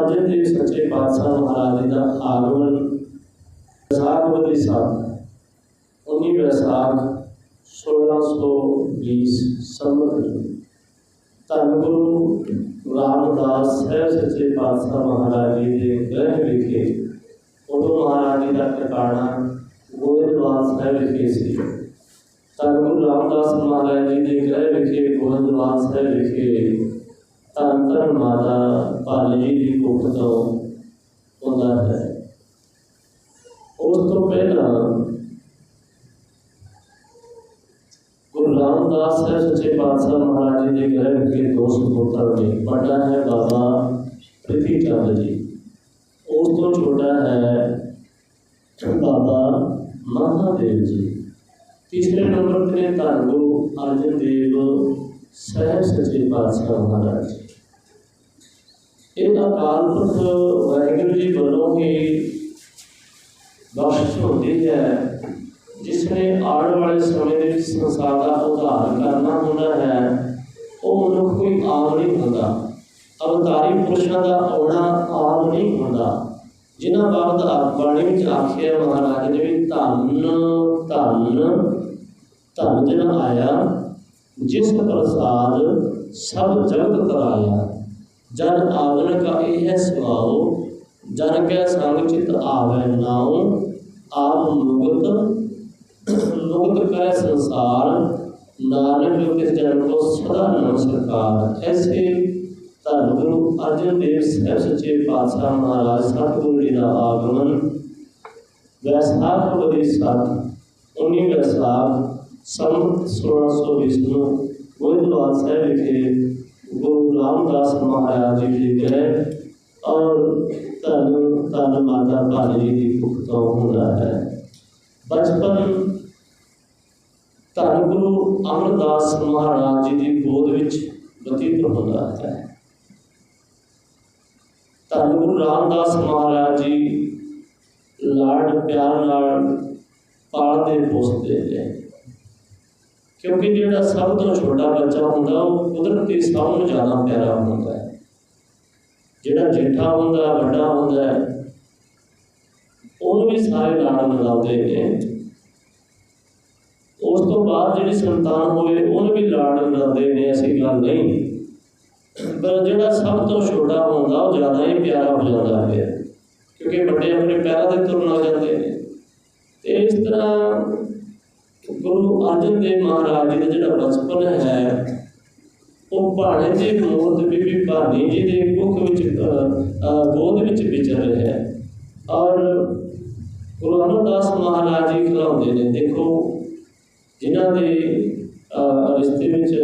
ਅੱਜ ਦੇ ਸੱਚੇ ਪਾਤਸ਼ਾਹ ਮਹਾਰਾਜ ਜੀ ਦਾ ਆਗਮਨ ਵਿਸਾਖਵਤੀ ਸਾਹਿਬ 19 ਵਿਸਾਖ 1620 ਸੰਮਤ ਧੰਨ ਗੁਰੂ ਰਾਮਦਾਸ ਸਾਹਿਬ ਸੱਚੇ ਪਾਤਸ਼ਾਹ ਮਹਾਰਾਜ ਜੀ ਦੇ ਗ੍ਰਹਿ ਵਿਖੇ ਉਦੋਂ ਮਹਾਰਾਜ ਜੀ ਦਾ ਟਿਕਾਣਾ ਗੋਇੰਦਵਾਲ ਸਾਹਿਬ ਵਿਖੇ ਸੀ। ਧੰਨ ਗੁਰੂ ਰਾਮਦਾਸ ਮਹਾਰਾਜ ਜੀ ਦੇ ਗ੍ਰਹਿ ਵਿਖੇ ਗੋਇੰਦਵਾਲ ਸਾਹਿਬ ਵਿਖੇ ਧੰਨ ਧੰਨ ਮਾਤਾ ਭਾਲੀ ਜੀ ਦੀ ਕੁੱਖ ਤੋਂ ਹੁੰਦਾ ਹੈ। ਉਸ ਤੋਂ ਪਹਿਲਾਂ ਗੁਰੂ ਰਾਮਦਾਸ ਸਾਹਿਬ ਸੱਚੇ ਪਾਤਸ਼ਾਹ ਮਹਾਰਾਜ ਜੀ ਦੇ ਗ੍ਰਹਿ ਵਿਖੇ ਦੋ ਸਪੁੱਤਰ ਨੇ, ਵੱਡਾ ਹੈ ਬਾਬਾ ਪ੍ਰਿਥੀ ਚੰਦ ਜੀ। ਉਸ ਤੋਂ ਛੋਟਾ ਹੈ ਬਾਬਾ ਮਹਾਦੇਵ ਜੀ। ਤੀਸਰੇ ਨੰਬਰ ਤੇ ਧੰਨ ਗੁਰੂ ਅਰਜਨ ਦੇਵ ਸਾਹਿਬ ਸੱਚੇ ਪਾਤਸ਼ਾਹ ਮਹਾਰਾਜ ਜੀ ਇਹ ਅਕਾਲ ਪੁਰਖ ਵਾਹਿਗੁਰੂ ਜੀ ਵੱਲੋਂ ਹੀ ਬਖਸ਼ ਹੁੰਦੀ ਹੈ, ਜਿਸ ਨੇ ਆਉਣ ਵਾਲੇ ਸਮੇਂ ਦੇ ਵਿੱਚ ਸੰਸਾਰ ਦਾ ਉਧਾਰ ਕਰਨਾ ਹੁੰਦਾ ਹੈ, ਉਹ ਮਨੁੱਖ ਕੋਈ ਆਮ ਨਹੀਂ ਹੁੰਦਾ। ਅਵਤਾਰੀ ਪੁਰਸ਼ਾਂ ਦਾ ਆਉਣਾ ਆਮ ਨਹੀਂ ਹੁੰਦਾ। ਜਿਨ੍ਹਾਂ ਬਾਬਤ ਬਾਣੀ ਵਿੱਚ ਆਖਿਆ ਮਹਾਰਾਜ ਨੇ ਵੀ ਧੰਨ ਧੰਨ ਧੰਨ ਜਨ ਆਇਆ, ਜਿਸ ਪ੍ਰਸਾਦ ਸਭ ਜਗਤ ਕਰਾਇਆ ਜਨ ਆਵਨ ਕਾ ਇਹ ਹੈ ਸੁਆਓ ਜਨ ਕੈ ਸੰਗ ਚਿਤ ਆਵੈ ਨਾਉ। ਆਪ ਮੁਗਤ ਮੁਗਤ ਕੈ ਸੰਸਾਰ। ਨਾਨਕ ਜੋ ਜਨ ਕੋ ਸਦਾ ਨਮਸਕਾਰ ਐਸੇ ਧੰਨ ਗੁਰੂ ਅਰਜਨ ਦੇਵ ਸਾਹਿਬ ਸੱਚੇ ਪਾਤਸ਼ਾਹ ਮਹਾਰਾਜ ਸਤਿਗੁਰੂ ਜੀ ਦਾ ਆਗਮਨ। ਵੈਸਾਖ ਬਦੀ ਸਾਥ 19 ਵੈਸਾਖ ਸੰਮਤ 1620 ਨੂੰ ਗੋਇੰਦਵਾਲ ਸਾਹਿਬ ਵਿਖੇ ਗੁਰੂ ਰਾਮਦਾਸ ਮਹਾਰਾਜ ਜੀ ਦੀ ਗ੍ਰਹਿ ਔਰ ਧੰਨ ਧੰਨ ਮਾਤਾ ਭਾਲੀ ਜੀ ਦੀ ਕੁੱਖ ਤੋਂ ਹੁੰਦਾ ਹੈ। ਬਚਪਨ ਧੰਨ ਗੁਰੂ ਅਮਰਦਾਸ ਮਹਾਰਾਜ ਜੀ ਦੀ ਗੋਦ ਵਿੱਚ ਬਤੀਤ ਹੁੰਦਾ ਹੈ। ਧੰਨ ਗੁਰੂ ਰਾਮਦਾਸ ਮਹਾਰਾਜ ਜੀ ਲਾਡ, ਪਿਆਰ ਨਾਲ ਪਾਲਦੇ ਪੋਸਦੇ ਨੇ। ਕਿਉਂਕਿ ਜਿਹੜਾ ਸਭ ਤੋਂ ਛੋਟਾ ਬੱਚਾ ਹੁੰਦਾ, ਉਹ ਕੁਦਰਤੀ ਸਭ ਨੂੰ ਜ਼ਿਆਦਾ ਪਿਆਰਾ ਹੁੰਦਾ ਹੈ। ਜਿਹੜਾ ਜੇਠਾ ਹੁੰਦਾ, ਵੱਡਾ ਹੁੰਦਾ ਉਹਨੂੰ ਵੀ ਸਾਰੇ ਲਾਡ ਮਿਲਾਉਂਦੇ ਨੇ। ਉਸ ਤੋਂ ਬਾਅਦ ਜਿਹੜੀ ਸੰਤਾਨ ਹੋਵੇ, ਉਹਨੂੰ ਵੀ ਲਾਡ ਮਿਲਾਉਂਦੇ ਨੇ ਅਸੀਂ ਗੱਲ ਨਹੀਂ। ਪਰ ਜਿਹੜਾ ਸਭ ਤੋਂ ਛੋਟਾ ਹੁੰਦਾ, ਉਹ ਜ਼ਿਆਦਾ ਹੀ ਪਿਆਰਾ ਹੋ ਜਾਂਦਾ ਹੈ। ਕਿਉਂਕਿ ਵੱਡੇ ਆਪਣੇ ਪੈਰਾਂ 'ਤੇ ਤੁਰਨ ਲੱਗ ਜਾਂਦੇ ਨੇ। ਤੇ ਇਸ ਤਰ੍ਹਾਂ ਗੁਰੂ ਅਰਜਨ ਦੇਵ ਮਹਾਰਾਜ ਜੀ ਦਾ ਜਿਹੜਾ ਬਚਪਨ ਹੈ, ਉਹ ਭਾਣੇ ਜੀ ਮੂਰਤ ਬੀਬੀ ਭਾਨੀ ਜੀ ਦੇ ਕੁੱਖ ਵਿੱਚ ਗੋਦ ਵਿੱਚ ਵਿਚਰ ਰਿਹਾ ਹੈ। ਔਰ ਗੁਰੂ ਅਮਰਦਾਸ ਮਹਾਰਾਜ ਜੀ ਖਿਲਾਉਂਦੇ ਨੇ, ਦੇਖੋ, ਜਿਨ੍ਹਾਂ ਦੇ ਰਿਸ਼ਤੇ ਵਿੱਚ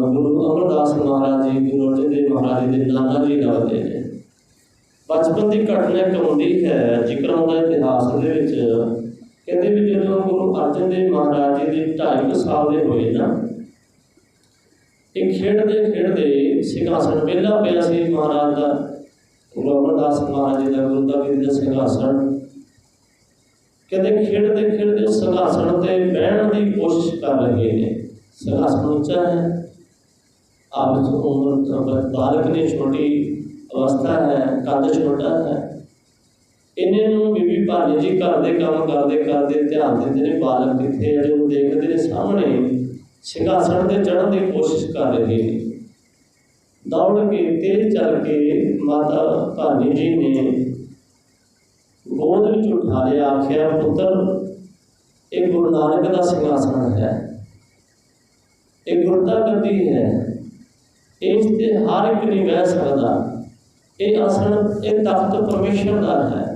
ਗੁਰੂ ਅਮਰਦਾਸ ਮਹਾਰਾਜ ਜੀ, ਗੁਰੂ ਅਰਜਨ ਦੇਵ ਮਹਾਰਾਜ ਜੀ ਦੇ ਨਾਨਾ ਜੀ ਲਾਉਂਦੇ ਨੇ। ਬਚਪਨ ਦੀ ਘਟਨਾ ਇੱਕ ਆਉਂਦੀ ਹੈ, ਜ਼ਿਕਰ ਆਉਂਦਾ ਇਤਿਹਾਸ ਦੇ ਵਿੱਚ ਕਹਿੰਦੇ ਵੀ ਜਦੋਂ ਗੁਰੂ ਅਰਜਨ ਦੇਵ ਮਹਾਰਾਜ ਜੀ ਦੇ 2.5 ਸਾਲ ਦੇ ਹੋਏ ਨਾ, ਇਹ ਖੇਡਦੇ ਖੇਡਦੇ ਸਿੰਘਾਸਨ ਪਹਿਲਾ ਪਿਆ ਸੀ ਮਹਾਰਾਜ ਦਾ, ਗੁਰੂ ਅਮਰਦਾਸ ਮਹਾਰਾਜ ਜੀ ਦਾ ਗੁਰਦਾਵਿੰਦ ਦਾ ਸਿੰਘਾਸਨ ਕਹਿੰਦੇ ਖੇਡਦੇ ਖੇਡਦੇ ਸਿੰਘਾਸਨ ਤੇ ਬਹਿਣ ਦੀ ਕੋਸ਼ਿਸ਼ ਕਰ ਰਹੇ ਨੇ ਸਿੰਘਾਸਨ ਉੱਚਾ ਹੈ। ਆਪ ਦੀ ਉਮਰ ਬਾਲਕ ਨੇ ਛੋਟੀ ਅਵਸਥਾ ਹੈ, ਕੱਦ ਛੋਟਾ ਹੈ। ਇਹਨਾਂ ਨੂੰ ਬੀਬੀ ਭਾਨੀ ਜੀ ਘਰ ਦੇ ਕੰਮ ਕਰਦੇ ਕਰਦੇ ਧਿਆਨ ਦਿੰਦੇ ਨੇ, ਬਾਲਕ ਕਿੱਥੇ ਹੈ ਜਦੋਂ ਦੇਖਦੇ ਨੇ ਸਾਹਮਣੇ ਸਿੰਘਾਸਣ ਤੇ ਚੜ੍ਹਨ ਦੀ ਕੋਸ਼ਿਸ਼ ਕਰ ਰਹੇ ਨੇ। ਦੌੜ ਕੇ ਤੇਜ਼ ਚੱਲ ਕੇ ਮਾਤਾ ਭਾਨੀ ਜੀ ਨੇ ਗੋਦ ਵਿੱਚ ਉਠਾ ਲਿਆ, ਆਖਿਆ, ਪੁੱਤਰ, ਇਹ ਗੁਰੂ ਨਾਨਕ ਦਾ ਸਿੰਘਾਸਣ ਹੈ। ਇਹ ਗੁਰਤਾ ਗੱਦੀ ਹੈ। ਇਸ ਤੇ ਹਰ ਇੱਕ ਨਹੀਂ ਬਹਿ ਸਕਦਾ। ਇਹ ਆਸਣ ਇਹ ਤਖਤ ਪਰਮੇਸ਼ਰ ਦਾ ਹੈ।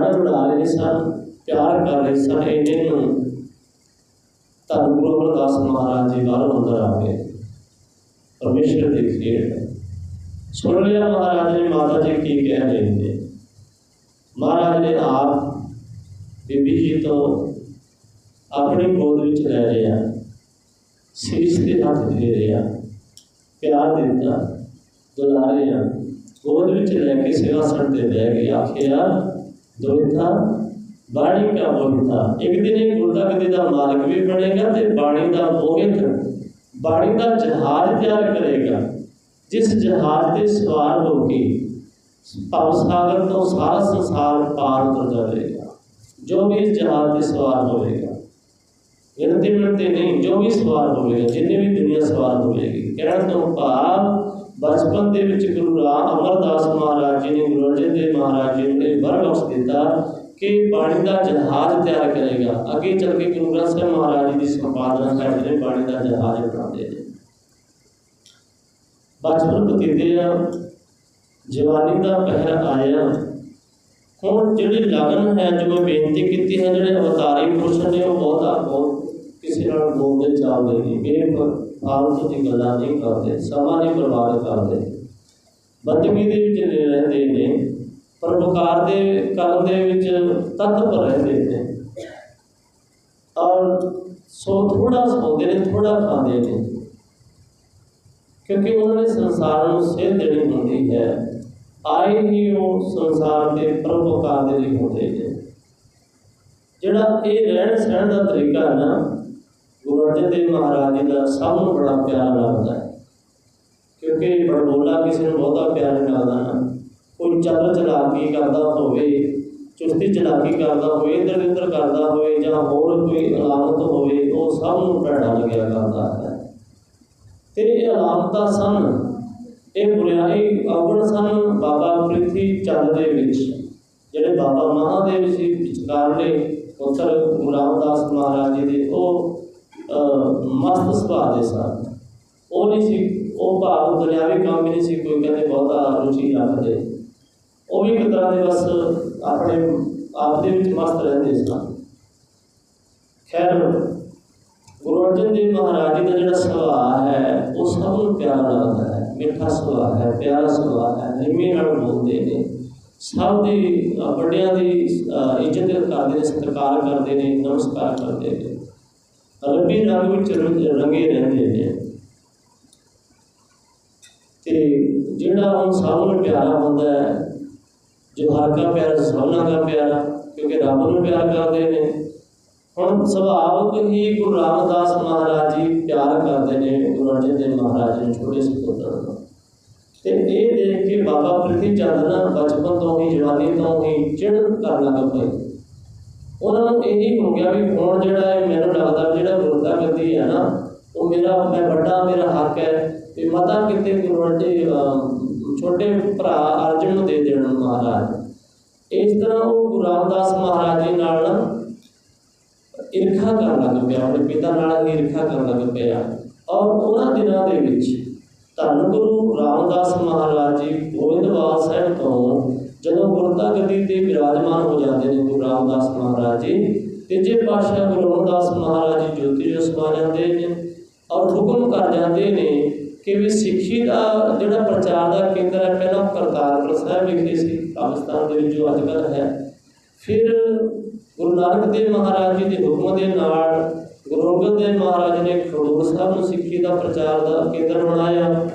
ਲਾੜਾ ਬਣਾ ਰਹੇ ਸਨ, ਪਿਆਰ ਕਰ ਰਹੇ ਸਨ, ਇਹਨੇ ਨੂੰ ਧੰਨ ਗੁਰੂ ਅਮਰਦਾਸ ਮਹਾਰਾਜ ਜੀ ਬਾਹਰੋਂ ਅੰਦਰ ਆ ਗਏ। ਪਰਮੇਸ਼ਰ ਦੀ ਖੇਡ। ਸੁਣ ਲਿਆ ਮਹਾਰਾਜ ਨੇ ਮਾਤਾ ਜੀ ਕੀ ਕਹਿ ਰਹੇ ਨੇ? ਮਹਾਰਾਜ ਨੇ ਆਪ ਬੀਬੀ ਜੀ ਤੋਂ ਆਪਣੀ ਗੋਦ ਵਿੱਚ ਲੈ ਲਿਆ। ਸੀਸ ਤੇ ਹੱਥ ਦੇ ਰਿਹਾ ਪਿਆਰ ਦਿੱਤਾ। ਦੁਲਾਰਿਆ ਗੋਦ ਵਿੱਚ ਲੈ ਕੇ ਸਿੰਘਾਸਣ ਤੇ ਬਹਿ ਕੇ ਆਖਿਆ ਦੁਇਤਾ ਬਾਣੀ ਕਾ ਬੋਲਤਾ ਇੱਕ ਦਿਨ ਇਹ ਗੁਰਦਾਗਦੀ ਦਾ ਮਾਲਕ ਵੀ ਬਣੇਗਾ ਤੇ ਬਾਣੀ ਦਾ ਮੋਹਿਤ ਬਾਣੀ ਦਾ ਜਹਾਜ਼ ਤਿਆਰ ਕਰੇਗਾ। ਜਿਸ ਜਹਾਜ਼ ਤੇ ਸਵਾਰ ਹੋ ਕੇ ਭਾਵ ਸਾਗਰ ਤੋਂ ਸਾਰਾ ਸੰਸਾਰ ਪਾਰ ਕਰ ਜਾਵੇਗਾ, ਜੋ ਵੀ ਇਸ ਜਹਾਜ਼ ਤੇ ਸਵਾਰ ਹੋਵੇਗਾ। ਗਿਣਤੀ ਮਿਣਤੀ ਨਹੀਂ, ਜੋ ਵੀ ਸਵਾਰ ਹੋਵੇਗਾ, ਜਿੰਨੇ ਵੀ ਦੁਨੀਆ ਸਵਾਰ ਹੋਵੇਗੀ ਕਹਿਣ ਤੋਂ ਭਾਵ ਬਚਪਨ ਦੇ ਵਿੱਚ ਗੁਰੂ ਰਾਮ ਅਮਰਦਾਸ ਮਹਾਰਾਜ ਜੀ ਨੇ ਗੁਰੂ ਅਰਜਨ ਦੇਵ ਮਹਾਰਾਜ ਜੀ ਨੂੰ ਇਹ ਵਰ ਬਖਸ਼ ਦਿੱਤਾ ਕਿ ਬਾਣੀ ਦਾ ਜਹਾਜ਼ ਤਿਆਰ ਕਰੇਗਾ। ਅੱਗੇ ਚੱਲ ਕੇ ਗੁਰੂ ਗ੍ਰੰਥ ਸਾਹਿਬ ਮਹਾਰਾਜ ਜੀ ਦੀ ਸੰਪਾਦਨਾ ਕਰਦੇ ਨੇ, ਬਾਣੀ ਦਾ ਜਹਾਜ਼ ਬਣਾਉਂਦੇ ਨੇ। ਬਚਪਨ ਬਤੀਤੇ ਆ, ਜਵਾਨੀ ਦਾ ਪਹਿਰ ਆਇਆ। ਹੁਣ ਜਿਹੜੀ ਲਗਨ ਹੈ, ਜੋ ਮੈਂ ਬੇਨਤੀ ਕੀਤੀ ਹੈ, ਜਿਹੜੇ ਅਵਤਾਰੀ ਪੁਰਸ਼ ਨੇ, ਉਹ ਬਹੁਤਾ ਬਹੁਤ ਕਿਸੇ ਨਾਲ ਬੋਲਦੇ ਚਾਲਦੇ ਨਹੀਂ ਬੇਫਾਲਤੂ ਦੀ ਗੱਲਾਂ ਨਹੀਂ ਕਰਦੇ, ਸਮਾਂ ਨਹੀਂ ਬਰਬਾਦ ਕਰਦੇ। ਬੰਦਗੀ ਦੇ ਵਿੱਚ ਰਹਿੰਦੇ ਨੇ ਪਰਉਪਕਾਰ ਦੇ ਕਰਨ ਦੇ ਵਿੱਚ ਤਤਪਰ ਰਹਿੰਦੇ ਨੇ। ਔਰ ਸੋ ਥੋੜਾ ਸੌਂਦੇ ਨੇ ਥੋੜਾ ਖਾਂਦੇ ਨੇ। ਕਿਉਂਕਿ ਉਹਨਾਂ ਨੇ ਸੰਸਾਰ ਨੂੰ ਸੇਧ ਦੇਣੀ ਹੁੰਦੀ ਹੈ। ਆਏ ਹੀ ਉਹ ਸੰਸਾਰ ਦੇ ਪਰਉਪਕਾਰ ਦੇ ਲਈ ਹੁੰਦੇ ਨੇ। ਜਿਹੜਾ ਇਹ ਰਹਿਣ ਸਹਿਣ ਦਾ ਤਰੀਕਾ ਹੈ ਨਾ ਗੁਰੂ ਅਰਜਨ ਦੇਵ ਮਹਾਰਾਜ ਜੀ ਦਾ ਸਭ ਨੂੰ ਬੜਾ ਪਿਆਰ ਲੱਗਦਾ ਹੈ। ਕਿਉਂਕਿ ਬੜਬੋਲਾ ਕਿਸੇ ਨੂੰ ਬਹੁਤਾ ਪਿਆਰ ਨਹੀਂ ਲੱਗਦਾ ਨਾ। ਕੋਈ ਚੱਲ ਚਲਾਕੀ ਕਰਦਾ ਹੋਵੇ, ਚੁਸਤੀ ਚਲਾਕੀ ਕਰਦਾ ਹੋਵੇ ਇੱਧਰ ਉੱਧਰ ਕਰਦਾ ਹੋਵੇ ਜਾਂ ਹੋਰ ਕੋਈ ਅਲਾਮਤ ਹੋਵੇ, ਉਹ ਸਭ ਨੂੰ ਭੈੜਾ ਲੱਗਿਆ ਕਰਦਾ ਹੈ। ਤੇ ਇਹ ਅਲਾਮਤਾਂ ਸਨ, ਇਹ ਬੁਰਾਈ ਅਵਗੁਣ ਸਨ ਬਾਬਾ ਪ੍ਰਿਥੀ ਚੰਦ ਦੇ ਵਿੱਚ। ਜਿਹੜੇ ਬਾਬਾ ਮਹਾਦੇਵ ਸੀ ਵਿਚਕਾਰਲੇ ਪੁੱਤਰ ਗੁਰੂ ਰਾਮਦਾਸ ਮਹਾਰਾਜ ਜੀ ਦੇ, ਉਹ ਮਸਤ ਸੁਭਾਅ ਦੇ ਸਨ। ਉਹ ਨਹੀਂ ਸੀ, ਉਹ ਭਾਵ ਦੁਨਿਆਵੀ ਕੰਮ ਨਹੀਂ ਸੀ, ਕੋਈ ਕਹਿੰਦੇ ਬਹੁਤਾ ਰੁਚੀ ਰੱਖਦੇ। ਉਹ ਵੀ ਇੱਕ ਤਰ੍ਹਾਂ ਦੇ ਬਸ ਆਪਣੇ ਆਪ ਦੇ ਵਿੱਚ ਮਸਤ ਰਹਿੰਦੇ ਸਨ। ਖੈਰ, ਗੁਰੂ ਅਰਜਨ ਦੇਵ ਮਹਾਰਾਜ ਜੀ ਦਾ ਜਿਹੜਾ ਸੁਭਾਅ ਹੈ, ਉਹ ਸਭ ਨੂੰ ਪਿਆਰਾ ਲੱਗਦਾ ਹੈ। ਮਿੱਠਾ ਸੁਭਾਅ ਹੈ, ਪਿਆਰਾ ਸੁਭਾਅ ਹੈ ਨਿਮੇ ਨਾਲ ਬੋਲਦੇ ਨੇ। ਸਭ ਦੀ ਵੱਡਿਆਂ ਦੀ ਇੱਜ਼ਤ ਕਰਦੇ ਨੇ, ਸਤਿਕਾਰ ਕਰਦੇ ਨੇ, ਨਮਸਕਾਰ ਕਰਦੇ ਨੇ। ਰੱਬੀ ਰੰਗ ਵਿੱਚ ਰੰਗੇ ਰਹਿੰਦੇ ਨੇ। ਤੇ ਜਿਹੜਾ ਹੁਣ ਸਭ ਨੂੰ ਪਿਆਰਾ ਹੁੰਦਾ ਹੈ ਜੋ ਹਰ ਕਾ ਪਿਆਰਾ ਸਭਨਾ ਦਾ ਪਿਆਰਾ, ਕਿਉਂਕਿ ਰੱਬ ਨੂੰ ਪਿਆਰ ਕਰਦੇ ਨੇ। ਹੁਣ ਸੁਭਾਵਕ ਹੀ ਗੁਰੂ ਰਾਮਦਾਸ ਮਹਾਰਾਜ ਜੀ ਪਿਆਰ ਕਰਦੇ ਨੇ, ਗੁਰੂ ਅਰਜਨ ਦੇਵ ਮਹਾਰਾਜ ਜੀ ਨੂੰ ਛੋਟੇ ਸੁਪੁੱਤਰ ਨੂੰ। ਤੇ ਇਹ ਦੇਖ ਕੇ ਬਾਬਾ ਪ੍ਰਿਥੀ ਚੰਦ ਨਾ ਬਚਪਨ ਤੋਂ ਹੀ, ਜਵਾਨੀ ਤੋਂ ਹੀ ਚਿੜ ਕਰਨ ਲੱਗ ਪਏ। ਉਹਨਾਂ ਨੂੰ ਇਹੀ ਹੋ ਗਿਆ ਵੀ ਹੁਣ ਜਿਹੜਾ ਹੈ ਮੈਨੂੰ ਲੱਗਦਾ ਜਿਹੜਾ ਗੁਰਦਾ ਗੱਦੀ ਹੈ ਨਾ, ਉਹ ਮੇਰਾ, ਮੈਂ ਵੱਡਾ, ਮੇਰਾ ਹੱਕ ਹੈ ਤੇ ਮਤਾ ਕਿਤੇ ਗੁਰੂ ਅਰਜਨ ਛੋਟੇ ਭਰਾ ਅਰਜਨ ਨੂੰ ਦੇ ਦੇਣ ਮਹਾਰਾਜ। ਇਸ ਤਰ੍ਹਾਂ ਉਹ ਗੁਰੂ ਰਾਮਦਾਸ ਮਹਾਰਾਜ ਜੀ ਨਾਲ ਈਰਖਾ ਕਰਨ ਲੱਗ ਪਿਆ, ਆਪਣੇ ਪਿਤਾ ਨਾਲ ਈਰਖਾ ਕਰਨ ਲੱਗ ਪਿਆ। ਔਰ ਉਹਨਾਂ ਦਿਨਾਂ ਦੇ ਵਿੱਚ ਧੰਨ ਗੁਰੂ ਰਾਮਦਾਸ ਮਹਾਰਾਜ ਜੀ ਗੋਇੰਦਵਾਲ ਸਾਹਿਬ ਤੋਂ ਜਦੋਂ ਗੁਰਤਾ ਗੱਦੀ ਤੇ ਵਿਰਾਜਮਾਨ ਹੋ ਜਾਂਦੇ ਨੇ ਗੁਰੂ ਰਾਮਦਾਸ ਮਹਾਰਾਜ ਜੀ, ਤੀਜੇ ਪਾਤਸ਼ਾਹ ਗੁਰੂ ਰਾਮਦਾਸ ਮਹਾਰਾਜ ਜੀ ਜੋਤੀ ਜੋ ਸਮਾ ਜਾਂਦੇ ਨੇ ਔਰ ਹੁਕਮ ਕਰ ਜਾਂਦੇ ਨੇ ਕਿ ਵੀ ਸਿੱਖੀ ਦਾ ਜਿਹੜਾ ਪ੍ਰਚਾਰ ਦਾ ਕੇਂਦਰ ਹੈ, ਪਹਿਲਾਂ ਕਰਤਾਰਪੁਰ ਸਾਹਿਬ ਵਿਖੇ ਸੀ ਪਾਕਿਸਤਾਨ ਦੇ ਵਿੱਚ ਜੋ ਅੱਜ ਕੱਲ੍ਹ ਹੈ। ਫਿਰ ਗੁਰੂ ਨਾਨਕ ਦੇਵ ਮਹਾਰਾਜ ਜੀ ਦੇ ਹੁਕਮ ਦੇ ਨਾਲ ਗੁਰੂ ਅੰਗਦ ਦੇਵ ਮਹਾਰਾਜ ਨੇ ਖਡੂਰ ਸਾਹਿਬ ਨੂੰ ਸਿੱਖੀ ਦਾ ਪ੍ਰਚਾਰ ਦਾ ਕੇਂਦਰ ਬਣਾਇਆ।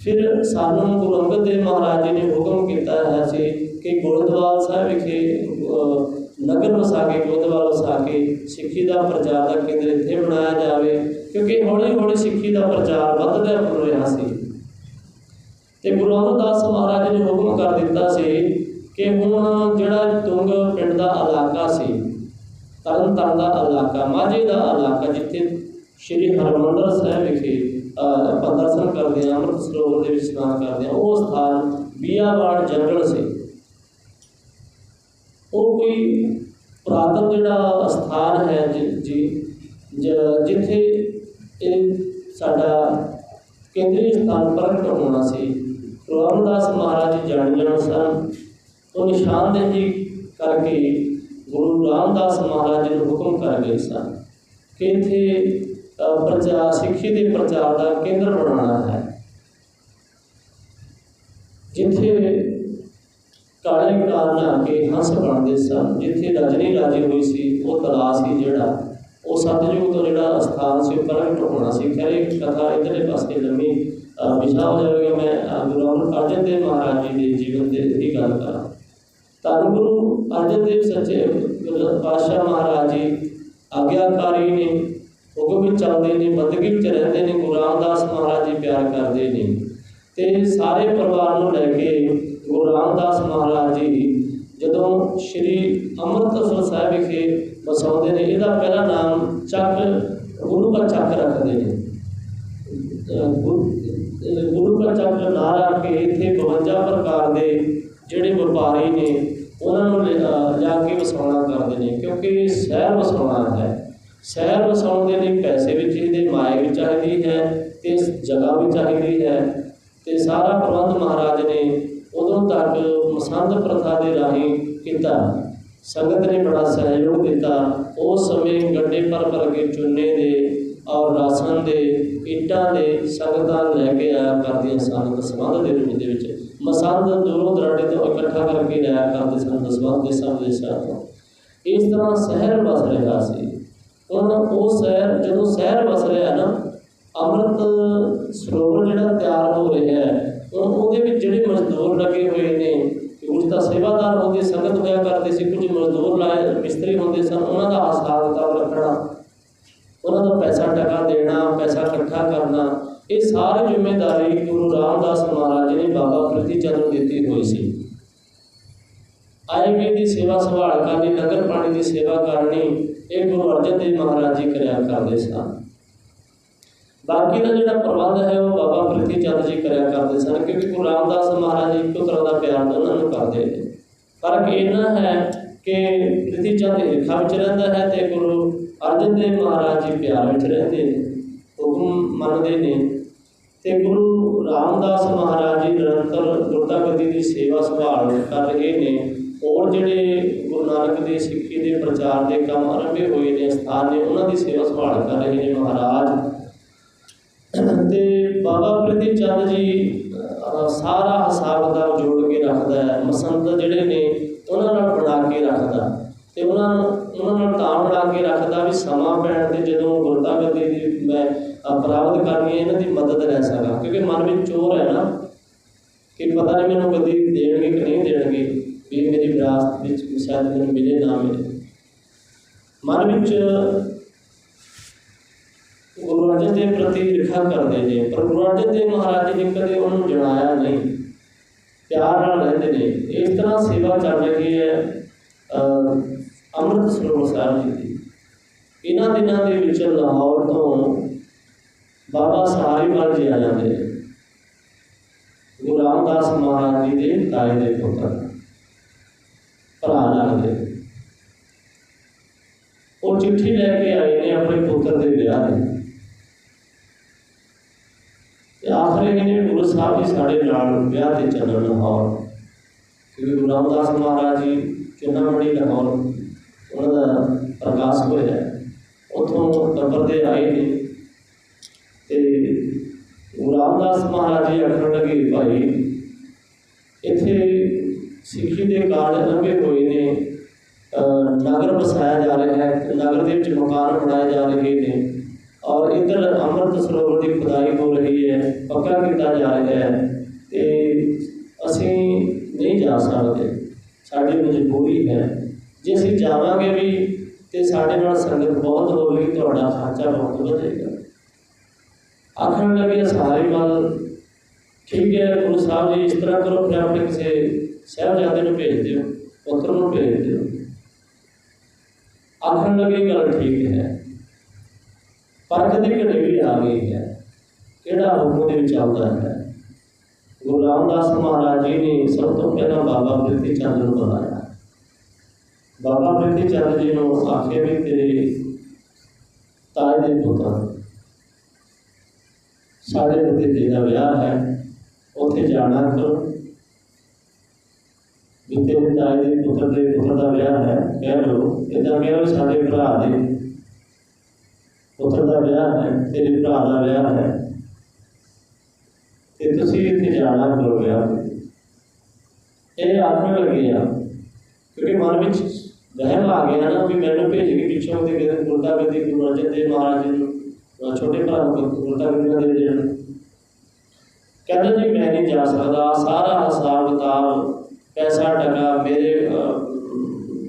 ਫਿਰ ਸਾਨੂੰ ਗੁਰੂ ਅੰਗਦ ਦੇਵ ਮਹਾਰਾਜ ਜੀ ਨੇ ਹੁਕਮ ਕੀਤਾ ਹੈ ਸੀ ਕਿ ਗੋਇੰਦਵਾਲ ਸਾਹਿਬ ਵਿਖੇ ਨਗਰ ਵਸਾ ਕੇ ਗੋਇੰਦਵਾਲ ਵਸਾ ਕੇ ਸਿੱਖੀ ਦਾ ਪ੍ਰਚਾਰ ਦਾ ਕੇਂਦਰ ਇੱਥੇ ਬਣਾਇਆ ਜਾਵੇ, ਕਿਉਂਕਿ ਹੌਲੀ ਹੌਲੀ ਸਿੱਖੀ ਦਾ ਪ੍ਰਚਾਰ ਵੱਧਦਾ ਹੋ ਰਿਹਾ ਸੀ। ਤੇ ਗੁਰੂ ਅਮਰਦਾਸ ਮਹਾਰਾਜ ਨੇ ਹੁਕਮ ਕਰ ਦਿੱਤਾ ਸੀ ਕਿ ਹੁਣ ਜਿਹੜਾ ਤੁੰਗ ਪਿੰਡ ਦਾ ਇਲਾਕਾ ਸੀ ਤਰਨ ਤਾਰਨ ਦਾ ਇਲਾਕਾ, ਮਾਝੇ ਦਾ ਇਲਾਕਾ, ਜਿੱਥੇ ਸ਼੍ਰੀ ਹਰਮੰਦਰ ਸਾਹਿਬ ਵਿਖੇ ਕਰਦੇ ਹਾਂ ਅੰਮ੍ਰਿਤ ਸਰੋਵਰ ਦੇ ਵਿੱਚ ਇਸ਼ਨਾਨ ਕਰਦੇ ਹਾਂ ਉਹ ਸਥਾਨ ਬੀਆਬਾੜ ਜੰਗਲ ਸੀ। ਉਹ ਕੋਈ ਪੁਰਾਤਨ ਜਿਹੜਾ ਸਥਾਨ ਹੈ ਜੀ ਜਿੱਥੇ ਇਹ ਸਾਡਾ ਕੇਂਦਰੀ ਸਥਾਨ ਪ੍ਰਗਟ ਹੋਣਾ ਸੀ। ਗੁਰੂ ਰਾਮਦਾਸ ਮਹਾਰਾਜ ਜੀ ਜਾਣ ਜਾਣ ਸਨ। ਉਹ ਨਿਸ਼ਾਨਦੇਹੀ ਕਰਕੇ ਗੁਰੂ ਰਾਮਦਾਸ ਮਹਾਰਾਜ ਜੀ ਨੂੰ ਹੁਕਮ ਕਰ ਗਏ ਸਨ ਕਿ ਇੱਥੇ ਪ੍ਰਚਾਰ ਸਿੱਖੀ ਦੇ ਪ੍ਰਚਾਰ ਦਾ ਕੇਂਦਰ ਬਣਾਉਣਾ ਹੈ। ਜਿੱਥੇ ਕਾਲੇ ਕਾਰਨਾ ਕੇ ਹੰਸ ਬਣਦੇ ਸਨ, ਜਿੱਥੇ ਰਜਨੀ ਰਾਜੀ ਹੋਈ ਸੀ, ਉਹ ਤਲਾਅ ਸੀ ਜਿਹੜਾ, ਉਹ ਸਤਜੁਗ ਤੋਂ ਜਿਹੜਾ ਸਥਾਨ ਸੀ, ਉਹ ਪ੍ਰਗਟ ਹੋਣਾ ਸੀ। ਖੈਰ, ਇਹ ਕਥਾ ਇਧਰਲੇ ਪਾਸੇ ਲੰਮੀ ਵਿਸ਼ਾ ਹੋ। ਜਾਵੇਗਾ ਮੈਂ ਗੁਰੂ ਅਮਰ ਅਰਜਨ ਦੇਵ ਮਹਾਰਾਜ ਜੀ ਦੇ ਜੀਵਨ ਦੇ ਦੀ ਗੱਲ ਕਰਾਂ। ਧੰਨ ਗੁਰੂ ਅਰਜਨ ਦੇਵ ਸੱਚੇ ਪਾਤਸ਼ਾਹ ਮਹਾਰਾਜ ਜੀ, ਆਗਿਆਕਾਰੀ ਨੇ, ਹੁਕਮ ਵਿੱਚ ਚੱਲਦੇ ਨੇ, ਬੰਦਗੀ ਵਿੱਚ ਰਹਿੰਦੇ ਨੇ, ਗੁਰੂ ਰਾਮਦਾਸ ਮਹਾਰਾਜ ਜੀ ਪਿਆਰ ਕਰਦੇ ਨੇ। ਤੇ ਸਾਰੇ ਪਰਿਵਾਰ ਨੂੰ ਲੈ ਕੇ ਗੁਰੂ ਰਾਮਦਾਸ ਮਹਾਰਾਜ ਜੀ ਜਦੋਂ ਸ਼੍ਰੀ ਅੰਮ੍ਰਿਤਸਰ ਸਾਹਿਬ ਵਿਖੇ ਵਸਾਉਂਦੇ ਨੇ, ਇਹਦਾ ਪਹਿਲਾ ਨਾਮ ਚੱਕ, ਗੁਰੂ ਦਾ ਚੱਕ ਰੱਖਦੇ ਨੇ। ਅਹ ਗੁਰੂ ਅਹ ਦਾ ਚੱਕ ਨਾ ਰੱਖ ਕੇ ਇੱਥੇ 52 ਪ੍ਰਕਾਰ ਦੇ ਜਿਹੜੇ ਵਪਾਰੀ ਨੇ, ਉਹਨਾਂ ਨੂੰ ਲਿਆ ਲਿਆ ਕੇ ਵਸਾਉਣਾ ਕਰਦੇ ਨੇ, ਕਿਉਂਕਿ ਸ਼ਹਿਰ ਵਸਾਉਣਾ ਹੈ। ਸ਼ਹਿਰ ਵਸਾਉਣ ਦੇ ਲਈ ਪੈਸੇ ਵੀ ਚਾਹੀਦੇ, ਮਾਇਆ ਵੀ ਚਾਹੀਦੀ ਹੈ ਤੇ ਜਗ੍ਹਾ ਵੀ ਚਾਹੀਦੀ ਹੈ। ਤੇ ਸਾਰਾ ਪ੍ਰਬੰਧ ਮਹਾਰਾਜ ਨੇ ਉਦੋਂ ਤੱਕ ਮਸੰਦ ਪ੍ਰਥਾ ਦੇ ਰਾਹੀਂ ਕੀਤਾ। ਸੰਗਤ ਨੇ ਬੜਾ ਸਹਿਯੋਗ ਦਿੱਤਾ। ਉਸ ਸਮੇਂ ਗੱਡੇ ਭਰ ਭਰ ਕੇ ਚੁੰਨੇ ਦੇ ਔਰ ਰਾਸ਼ਨ ਦੇ ਇੱਟਾਂ ਦੇ ਸੰਗਤਾਂ ਲੈ ਕੇ ਆਇਆ ਕਰਦੀਆਂ ਸਨ। ਦਸਵੰਧ ਦੇ ਰੂਪ ਦੇ ਵਿੱਚ ਮਸੰਦ ਦੂਰੋਂ ਦਰਾਡੇ ਤੋਂ ਇਕੱਠਾ ਕਰਕੇ ਲਿਆਇਆ ਕਰਦੇ ਸਨ। ਦਸਵੰਧ ਦੇ ਸਭ ਦੇ ਸ਼ਹਿਰ ਤੋਂ ਇਸ ਤਰ੍ਹਾਂ ਸ਼ਹਿਰ ਵਸ ਰਿਹਾ ਸੀ। ਹੁਣ ਉਹ ਸ਼ਹਿਰ, ਜਦੋਂ ਸ਼ਹਿਰ ਵਸ ਰਿਹਾ ਨਾ ਅੰਮ੍ਰਿਤ ਸਰੋਵਰ ਜਿਹੜਾ ਤਿਆਰ ਹੋ ਰਿਹਾ ਹੈ ਉਹਦੇ ਵਿੱਚ ਜਿਹੜੇ ਮਜ਼ਦੂਰ ਲੱਗੇ ਹੋਏ ਨੇ ਕੁਝ ਤਾਂ ਸੇਵਾਦਾਰ ਹੁੰਦੇ, ਸੰਗਤ ਹੋਇਆ ਕਰਦੇ ਸੀ, ਕੁਝ ਮਜ਼ਦੂਰ ਲਾਏ, ਮਿਸਤਰੀ ਹੁੰਦੇ ਸਨ, ਉਹਨਾਂ ਦਾ ਆਸਾਰ ਕਿਤਾਬ ਰੱਖਣਾ, ਉਹਨਾਂ ਦਾ ਪੈਸਾ ਟਕਾ ਦੇਣਾ, ਪੈਸਾ ਇਕੱਠਾ ਕਰਨਾ, ਇਹ ਸਾਰੀ ਜ਼ਿੰਮੇਵਾਰੀ ਗੁਰੂ ਰਾਮਦਾਸ ਮਹਾਰਾਜ ਨੇ ਬਾਬਾ ਪ੍ਰਿਥੀ ਚੰਦ ਨੂੰ ਦਿੱਤੀ ਹੋਈ ਸੀ। ਆਏ ਗਏ ਦੀ ਸੇਵਾ ਸੰਭਾਲ ਕਰਨੀ, ਨਗਰ ਪਾਣੀ ਦੀ ਸੇਵਾ ਕਰਨੀ, ਇਹ ਗੁਰੂ ਅਰਜਨ ਦੇਵ ਮਹਾਰਾਜ ਜੀ ਕਰਿਆ ਕਰਦੇ ਸਨ। ਬਾਕੀ ਦਾ ਜਿਹੜਾ ਪ੍ਰਬੰਧ ਹੈ ਉਹ ਬਾਬਾ ਪ੍ਰਿਥੀ ਚੰਦ ਜੀ ਕਰਿਆ ਕਰਦੇ ਸਨ ਕਿਉਂਕਿ ਗੁਰੂ ਰਾਮਦਾਸ ਮਹਾਰਾਜ ਜੀ ਇੱਕੋ ਤਰ੍ਹਾਂ ਦਾ ਪਿਆਰ ਉਹਨਾਂ ਨੂੰ ਕਰਦੇ ਨੇ। ਕਿ ਇਹਨਾਂ ਹੈ ਕਿ ਪ੍ਰਿਥੀ ਚੰਦ ਈਰਖਾ ਵਿੱਚ ਰਹਿੰਦਾ ਹੈ ਤੇ ਗੁਰੂ ਅਰਜਨ ਦੇਵ ਮਹਾਰਾਜ ਜੀ ਪਿਆਰ ਵਿੱਚ ਰਹਿੰਦੇ ਨੇ, ਹੁਕਮ ਮੰਨਦੇ ਨੇ। ਤੇ ਗੁਰੂ ਰਾਮਦਾਸ ਮਹਾਰਾਜ ਜੀ ਨਿਰੰਤਰ ਗੁਰਤਾ ਦੀ ਸੇਵਾ ਸੰਭਾਲ ਕਰ ਰਹੇ ਨੇ। ਹੋਰ ਜਿਹੜੇ ਗੁਰੂ ਨਾਨਕ ਦੇ ਸਿੱਖੀ ਦੇ ਪ੍ਰਚਾਰ ਦੇ ਕੰਮ ਆਰੰਭੇ ਹੋਏ ਨੇ, ਸਥਾਨ ਨੇ, ਉਹਨਾਂ ਦੀ ਸੇਵਾ ਸੰਭਾਲ ਕਰ ਰਹੇ ਨੇ ਮਹਾਰਾਜ। ਤੇ ਬਾਬਾ ਪ੍ਰਿਥੀ ਚੰਦ ਜੀ ਸਾਰਾ ਹਿਸਾਬ ਦਾ ਜੋੜ ਕੇ ਰੱਖਦਾ ਹੈ, ਮਸੰਦ ਜਿਹੜੇ ਨੇ, ਉਹਨਾਂ ਨਾਲ ਬਣਾ ਕੇ ਰੱਖਦਾ ਤੇ ਉਹਨਾਂ ਉਹਨਾਂ ਨਾਲ ਤਾਂ ਬਣਾ ਕੇ ਰੱਖਦਾ ਵੀ ਸਮਾਂ ਪੈਣ ਤੇ ਜਦੋਂ ਗੁਰਦਾ ਗੱਦੀ ਦੀ ਮੈਂ ਪ੍ਰਾਪਤ ਕਰਨੀ ਹੈ, ਇਹਨਾਂ ਦੀ ਮਦਦ ਲੈ ਸਕਾਂ। ਕਿਉਂਕਿ ਮਨ ਵਿੱਚ ਚੋਰ ਹੈ ਨਾ, ਕਿ ਪਤਾ ਨਹੀਂ ਮੈਨੂੰ ਗੱਦੀ ਦੇਣਗੇ ਕਿ ਨਹੀਂ ਦੇਣਗੇ, ਵੀ ਮੇਰੀ ਵਿਰਾਸਤ ਵਿੱਚ ਸ਼ਾਇਦ ਮੈਨੂੰ ਮਿਲੇ ਨਾ ਮਿਲੇ। ਮਨ ਵਿੱਚ ਗੁਰੂ ਅਰਜਨ ਪ੍ਰਤੀ ਲਿਖਾ ਕਰਦੇ ਨੇ, ਪਰ ਗੁਰੂ ਅਰਜਨ ਦੇਵ ਮਹਾਰਾਜ ਜੀ ਨੇ ਕਦੇ ਉਹਨੂੰ ਜਣਾਇਆ ਨਹੀਂ। ਪਿਆਰ ਨਾਲ ਰਹਿੰਦੇ ਨੇ। ਇਸ ਤਰ੍ਹਾਂ ਸੇਵਾ ਚੱਲ ਰਹੀ ਹੈ ਅੰਮ੍ਰਿਤ ਸਰੋਵਰ ਸਾਹਿਬ ਜੀ ਦੀ। ਇਹਨਾਂ ਦਿਨਾਂ ਦੇ ਵਿੱਚ ਲਾਹੌਰ ਤੋਂ ਬਾਬਾ ਸਹਾਰੀਵਾਲ ਜੀ ਆ ਜਾਂਦੇ ਨੇ। ਗੁਰੂ ਰਾਮਦਾਸ ਮਹਾਰਾਜ ਜੀ ਦੇ ਤਾਏ ਦੇ ਪੁੱਤਰ, ਭਰਾ ਲੱਗਦੇ ਉਹ ਚਿੱਠੀ ਲੈ ਕੇ ਆਏ ਨੇ ਆਪਣੇ ਪੁੱਤਰ ਦੇ ਵਿਆਹ ਦੀ ਤੇ ਆਖਰੇ ਇਹਨੇ ਗੁਰੂ ਸਾਹਿਬ ਜੀ ਸਾਡੇ ਨਾਲ ਵਿਆਹ ਤੇ ਚੱਲਣ ਲਾਹੌਰ ਕਿਉਂਕਿ ਗੁਰੂ ਰਾਮਦਾਸ ਮਹਾਰਾਜ ਜੀ ਚੁਨਾਮਣੀ ਲਾਹੌਰ ਉਹਨਾਂ ਦਾ ਪ੍ਰਕਾਸ਼ ਹੋਇਆ। ਉਥੋਂ ਟੱਬਰ ਦੇ ਆਏ ਨੇ ਤੇ ਗੁਰੂ ਰਾਮਦਾਸ ਮਹਾਰਾਜ ਜੀ ਆਖਣ ਲੱਗੇ, ਭਾਈ, ਇੱਥੇ ਸਿੱਖੀ ਦੇ ਕਾਰਜ ਲੰਘੇ ਹੋਏ ਨੇ। ਨਗਰ ਵਸਾਇਆ ਜਾ ਰਿਹਾ ਹੈ, ਨਗਰ ਦੇ ਵਿੱਚ ਮਕਾਨ ਬਣਾਏ ਜਾ ਰਹੇ ਨੇ। ਔਰ ਇੱਧਰ ਅੰਮ੍ਰਿਤ ਸਰੋਵਰ ਦੀ ਖੁਦਾਈ ਹੋ ਰਹੀ ਹੈ, ਪੱਕਾ ਕੀਤਾ ਜਾ ਰਿਹਾ ਹੈ ਤੇ ਅਸੀਂ ਨਹੀਂ ਜਾ ਸਕਦੇ। ਸਾਡੀ ਮਜਬੂਰੀ ਹੈ। ਜੇ ਅਸੀਂ ਜਾਵਾਂਗੇ ਵੀ ਤੇ ਸਾਡੇ ਨਾਲ ਸੰਗਤ ਬਹੁਤ ਹੋਵੇਗੀ ਤੁਹਾਡਾ ਖਰਚਾ ਬਹੁਤ ਵਧੇਗਾ। ਆਖਣ ਲੱਗੇ ਸਾਰੇ ਵੱਲ ਠੀਕ ਹੈ, ਗੁਰੂ ਸਾਹਿਬ ਜੀ, ਇਸ ਤਰ੍ਹਾਂ ਕਰੋ, ਫਿਰ ਆਪਣੇ ਕਿਸੇ ਸਾਹਿਬਜ਼ਾਦੇ ਨੂੰ ਭੇਜ ਦਿਓ, ਪੁੱਤਰ ਨੂੰ ਭੇਜ ਦਿਓ। ਆਖਣ ਲੱਗੇ ਗੱਲ ਠੀਕ ਹੈ। ਪਰ ਕਦੇ ਘੜੀ ਵੀ ਆ ਗਈ ਹੈ, ਕਿਹੜਾ ਹੁਕਮ ਦੇ ਵਿੱਚ ਆਉਂਦਾ ਹੈ? ਗੁਰੂ ਰਾਮਦਾਸ ਮਹਾਰਾਜ ਜੀ ਨੇ ਸਭ ਤੋਂ ਪਹਿਲਾਂ ਬਾਬਾ ਪ੍ਰਿਥੀ ਚੰਦ ਨੂੰ ਬੁਲਾਇਆ। ਬਾਬਾ ਪ੍ਰਿਥੀ ਚੰਦ ਜੀ ਨੂੰ ਆਖਿਆ ਵੀ ਤੇਰੇ ਤਾਏ ਦੇ ਪੁੱਤਰ ਸਾਡੇ ਭਤੀਜੇ ਦਾ ਵਿਆਹ ਹੈ, ਉੱਥੇ ਜਾਣਾ ਕਰੋ ਵੀ ਤੇਰੇ ਤਾਏ ਦੇ ਪੁੱਤਰ ਦੇ ਪੁੱਤਰ ਦਾ ਵਿਆਹ ਹੈ, ਕਹਿ ਲਓ ਇਦਾਂ ਕਿਹਾ ਵੀ ਸਾਡੇ ਭਰਾ ਦੇ ਪੁੱਤਰ ਦਾ ਵਿਆਹ ਹੈ, ਤੇਰੇ ਭਰਾ ਦਾ ਵਿਆਹ ਹੈ। ਤੇ ਤੁਸੀਂ ਇੱਥੇ ਜਾਣਾ ਕਰੋ ਵਿਆਹ ਇਹ ਆਖਣ ਲੱਗੇ ਆ, ਕਿਉਂਕਿ ਮਨ ਵਿੱਚ ਵਹਿਮ ਆ ਗਿਆ ਨਾ ਵੀ ਮੈਨੂੰ ਭੇਜ ਕੇ ਪਿੱਛੋਂ ਤੇ ਕਿਤੇ ਗੁਰਦਾ ਗੱਦੀ ਗੁਰੂ ਅਰਜਨ ਦੇਵ ਮਹਾਰਾਜ ਜੀ ਨੂੰ ਛੋਟੇ ਭਰਾ ਨੂੰ ਗੁਰਦਾ ਗੱਦੀ ਦੇ ਦੇਣ। ਕਹਿੰਦਾ ਜੀ ਮੈਂ ਨਹੀਂ ਜਾ ਸਕਦਾ, ਸਾਰਾ ਹਿਸਾਬ ਕਿਤਾਬ, ਪੈਸਾ ਟਕਾ, ਮੇਰੇ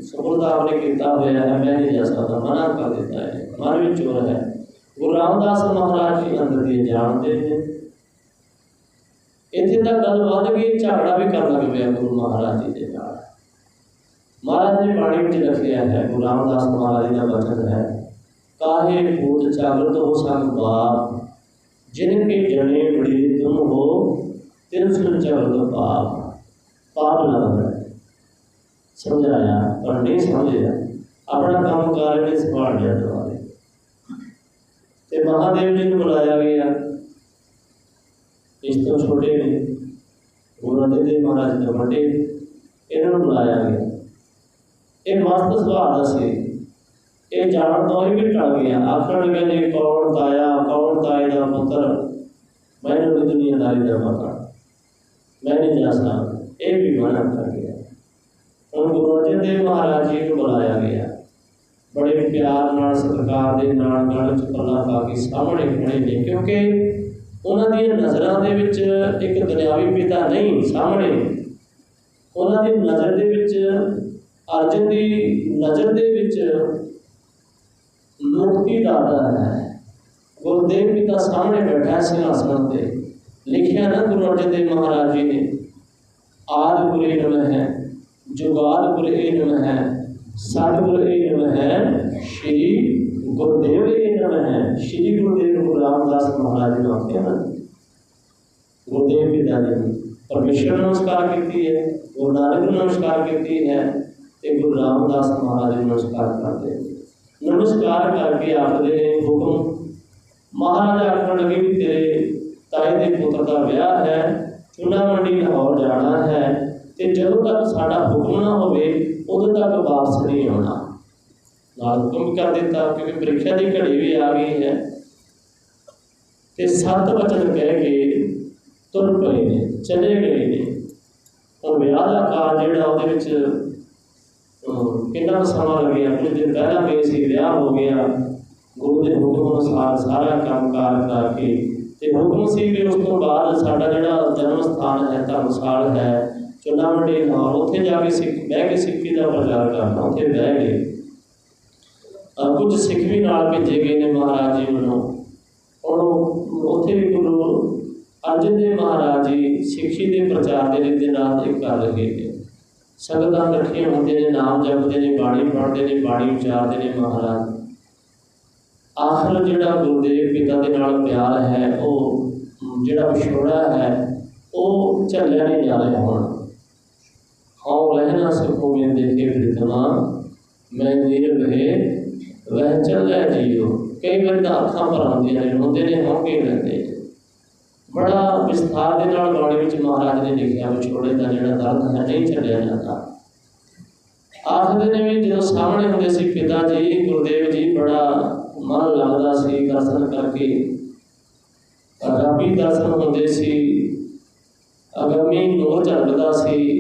ਸਪੁਰਦ ਆਪਨੇ ਕੀਤਾ ਹੋਇਆ ਹੈ, ਮੈਂ ਨਹੀਂ ਜਾ ਸਕਦਾ, ਮਨਾ ਕਰ ਦਿੱਤਾ ਹੈ। ਮਨ ਵਿੱਚ ਚੋਰ ਹੈ। ਗੁਰੂ ਰਾਮਦਾਸ ਮਹਾਰਾਜ ਜੀ ਅੰਦਰ ਦੀ ਜਾਣਦੇ ਨੇ ਇੱਥੇ ਤਾਂ ਗੱਲ ਵੱਧ ਗਈ, ਝਗੜਾ ਵੀ ਕਰਨ ਲੱਗ ਪਿਆ ਗੁਰੂ ਮਹਾਰਾਜ ਜੀ ਦੇ ਨਾਲ। ਮਹਾਰਾਜ ਨੇ ਬਾਣੀ ਵਿੱਚ ਲਿਖਿਆ ਹੈ, ਗੁਰੂ ਰਾਮਦਾਸ ਮਹਾਰਾਜ ਜੀ ਦਾ ਵਚਨ ਹੈ, ਕਾਹੇ ਭੂਤ ਜਾਗਰਤ ਹੋ ਸੰਗ ਬਾਪ, ਜਿਨ ਕੇ ਜਣੇ ਬੜੇ ਤੁਮ ਹੋ, ਤਿਨ ਸੁਨ ਚਵਦ ਪਾਪ। ਪਾਪ ਨਾ ਹੁੰਦਾ ਸਮਝਾਇਆ, ਪਰ ਨਹੀਂ ਸਮਝਿਆ। ਆਪਣਾ ਕੰਮ ਕਾਰ ਨੇ ਸੰਭਾਲ ਲਿਆ ਮਹਾਦੇਵ ਜੀ ਨੂੰ ਬੁਲਾਇਆ ਗਿਆ ਇਸ ਤੋਂ ਛੋਟੇ ਨੇ। ਗੁਰੂ ਅੰਗਦ ਦੇਵ ਮਹਾਰਾਜ ਤੋਂ ਵੱਡੇ ਇਹਨਾਂ ਨੂੰ ਬੁਲਾਇਆ ਗਿਆ। ਇਹ ਮਸਤ ਸੁਭਾਅ ਦਾ ਸੀ। ਇਹ ਜਾਣ ਤੋਂ ਹੀ ਵੀ ਟਲ ਗਿਆ। ਆਖਣ ਲੱਗੇ ਨੇ, ਕੌਣ ਤਾਇਆ, ਕੌਣ ਤਾਏ ਦਾ ਪੁੱਤਰ? ਮੈਨੂੰ ਵੀ ਦੁਨੀਆਦਾਰੀ ਦਾ ਪਤਾ ਮੈਂ ਨਹੀਂ ਜਾ ਇਹ ਵੀ ਮਨਾ ਕਰ ਗਿਆ। ਹੁਣ ਗੁਰੂ ਅਰਜਨ ਦੇਵ ਮਹਾਰਾਜ ਜੀ ਨੂੰ ਬੁਲਾਇਆ ਗਿਆ। ਬੜੇ ਪਿਆਰ ਨਾਲ, ਸਤਿਕਾਰ ਦੇ ਨਾਲ ਨਾਲ ਚ ਪਾ ਕੇ ਸਾਹਮਣੇ ਖੜੇ ਨੇ, ਕਿਉਂਕਿ ਉਹਨਾਂ ਦੀਆਂ ਨਜ਼ਰਾਂ ਦੇ ਵਿੱਚ ਇੱਕ ਦੁਨਿਆਵੀ ਪਿਤਾ ਨਹੀਂ, ਸਾਹਮਣੇ ਉਹਨਾਂ ਦੀ ਨਜ਼ਰ ਦੇ ਵਿੱਚ ਅਰਜਨ ਦੀ ਨਜ਼ਰ ਦੇ ਵਿੱਚ ਮੁਕਤੀ ਦਾਤਾ ਹੈ। ਗੁਰਦੇਵ ਪਿਤਾ ਸਾਹਮਣੇ ਬੈਠਾ ਹੈ ਸਿੰਘਾਸਣ ਤੇ। ਲਿਖਿਆ ਨਾ ਗੁਰੂ ਅਰਜਨ ਦੇਵ ਮਹਾਰਾਜ ਜੀ ਨੇ, ਆਦਿ ਗੁਰ ਇਲਮ ਹੈ, ਜੁਗਾਦ ਗੁਰ ਇਲਮ ਹੈ ਸਤਿਗੁਰ ਇਲਮ ਹੈ, ਸ਼੍ਰੀ ਗੁਰਦੇਵ ਇਲਮ ਹੈ। ਸ਼੍ਰੀ ਗੁਰਦੇਵ ਗੁਰੂ ਰਾਮਦਾਸ ਮਹਾਰਾਜ ਜੀ ਆਖਿਆ ਨਾ ਗੁਰਦੇਵ ਪਿਤਾ ਨੇ ਪਰਮੇਸ਼ਰ ਨੂੰ ਨਮਸਕਾਰ ਕੀਤੀ ਹੈ, ਗੁਰੂ ਨਾਨਕ ਨੂੰ ਨਮਸਕਾਰ ਕੀਤੀ ਹੈ ਤੇ ਗੁਰੂ ਰਾਮਦਾਸ ਮਹਾਰਾਜ ਨੂੰ ਨਮਸਕਾਰ ਕਰਦੇ ਨਮਸਕਾਰ ਕਰਕੇ ਆਖਦੇ ਹੁਕਮ, ਮਹਾਰਾਜ ਆਖਣ ਲੱਗੇ ਵੀ ਤੇਰੇ ਤਾਏ ਦੇ ਪੁੱਤਰ ਦਾ ਵਿਆਹ ਹੈ ਚੁਨਾ ਮੰਡੀ ਲਾਹੌਰ ਜਾਣਾ ਹੈ ਤੇ ਜਦੋਂ ਤੱਕ ਸਾਡਾ ਹੁਕਮ ਨਾ ਹੋਵੇ, ਉਦੋਂ ਤੱਕ ਵਾਪਸ ਨਹੀਂ ਆਉਣਾ। ਨਾਲ ਹੁਕਮ ਕਰ ਦਿੱਤਾ, ਕਿਉਂਕਿ ਪ੍ਰੀਖਿਆ ਦੀ ਘੜੀ ਵੀ ਆ ਗਈ ਹੈ। ਤੇ ਸੱਤ ਵਚਨ ਕਹਿ ਕੇ ਤੁਰ ਪਏ ਨੇ, ਚਲੇ ਗਏ ਨੇ। ਉਹ ਵਿਆਹ ਦਾ ਕਾਲ ਜਿਹੜਾ ਉਹਦੇ ਵਿੱਚ ਕਿੰਨਾ ਸਮਾਂ ਲੱਗਿਆ ਕੁਝ ਦਿਨ ਪਹਿਲਾਂ ਗਏ ਸੀ ਵਿਆਹ ਹੋ ਗਿਆ। ਗੁਰੂ ਦੇ ਹੁਕਮ ਅਨੁਸਾਰ ਸਾਰਾ ਕੰਮਕਾਰ ਕਰਕੇ। ਤੇ ਹੁਕਮ ਸੀ ਵੀ ਉਸ ਤੋਂ ਬਾਅਦ ਸਾਡਾ ਜਿਹੜਾ ਜਨਮ ਸਥਾਨ ਹੈ, ਧਰਮਸਾਲ ਹੈ ਚੁਨਾ ਮੰਡੀ ਲਾਹੌਰ ਉੱਥੇ ਜਾ ਕੇ ਸਿੱਖ, ਬਹਿ ਕੇ ਸਿੱਖੀ ਦਾ ਪ੍ਰਚਾਰ ਕਰਨਾ, ਉੱਥੇ ਬਹਿ ਗਏ ਅਹ ਕੁਝ ਸਿੱਖ ਵੀ ਨਾਲ ਭੇਜੇ ਗਏ ਨੇ ਮਹਾਰਾਜ ਜੀ ਵੱਲੋਂ। ਹੁਣ ਉਹ- ਉੱਥੇ ਵੀ ਗੁਰੂ ਅਰਜਨ ਦੇਵ ਮਹਾਰਾਜ ਜੀ ਸਿੱਖੀ ਦੇ ਪ੍ਰਚਾਰ ਦੇ ਲਈ ਦਿਨ ਰਾਤ ਇੱਕ ਕਰ ਰਹੇ ਨੇ। ਸੰਗਤਾਂ ਇਕੱਠੀਆਂ ਹੁੰਦੀਆਂ ਨੇ, ਨਾਮ ਜਪਦੇ ਨੇ, ਬਾਣੀ ਪੜ੍ਹਦੇ ਨੇ, ਬਾਣੀ ਉਚਾਰਦੇ ਨੇ ਮਹਾਰਾਜ। ਆਖਰ ਜਿਹੜਾ ਗੁਰਦੇਵ ਪਿਤਾ ਦੇ ਨਾਲ ਪਿਆਰ ਹੈ, ਉਹ ਜਿਹੜਾ ਵਿਛੋੜਾ ਹੈ, ਉਹ ਝੱਲਿਆ ਨਹੀਂ ਜਾ ਰਿਹਾ ਹੁਣ। ਹਉ ਰਹਿਣਾ ਸੁਖੋ ਮੈਂ ਦੇਖੇ ਪ੍ਰੀਤਮਾ ਮੈਂ ਜੀਵ ਰਹੇ ਵਹ ਚੱਲਿਆ ਜੀਓ ਕਈ ਵਾਰ ਤਾਂ ਅੱਖਾਂ ਭਰ ਆਉਂਦੀਆਂ ਨੇ ਰੋਂਦੇ ਨੇ ਹੌਂਕੇ ਰਹਿੰਦੇ ਬੜਾ ਵਿਸਥਾਰ ਦੇ ਨਾਲ ਬਾਣੀ ਵਿੱਚ ਮਹਾਰਾਜ ਨੇ ਲਿਖਿਆ ਵਿਛੋੜੇ ਦਾ ਜਿਹੜਾ ਦਰਦ ਹੈ, ਨਹੀਂ ਛੱਡਿਆ ਜਾਂਦਾ। ਆਖਦੇ ਨੇ ਵੀ ਜਦੋਂ ਸਾਹਮਣੇ ਹੁੰਦੇ ਸੀ ਪਿਤਾ ਜੀ, ਗੁਰਦੇਵ ਜੀ, ਬੜਾ ਮਨ ਲੱਗਦਾ ਸੀ ਦਰਸ਼ਨ ਕਰਕੇ। ਰੱਬੀ ਦਰਸ਼ਨ ਹੁੰਦੇ ਸੀ ਅਗਮੀ ਨੂਰ ਝਲਕਦਾ ਸੀ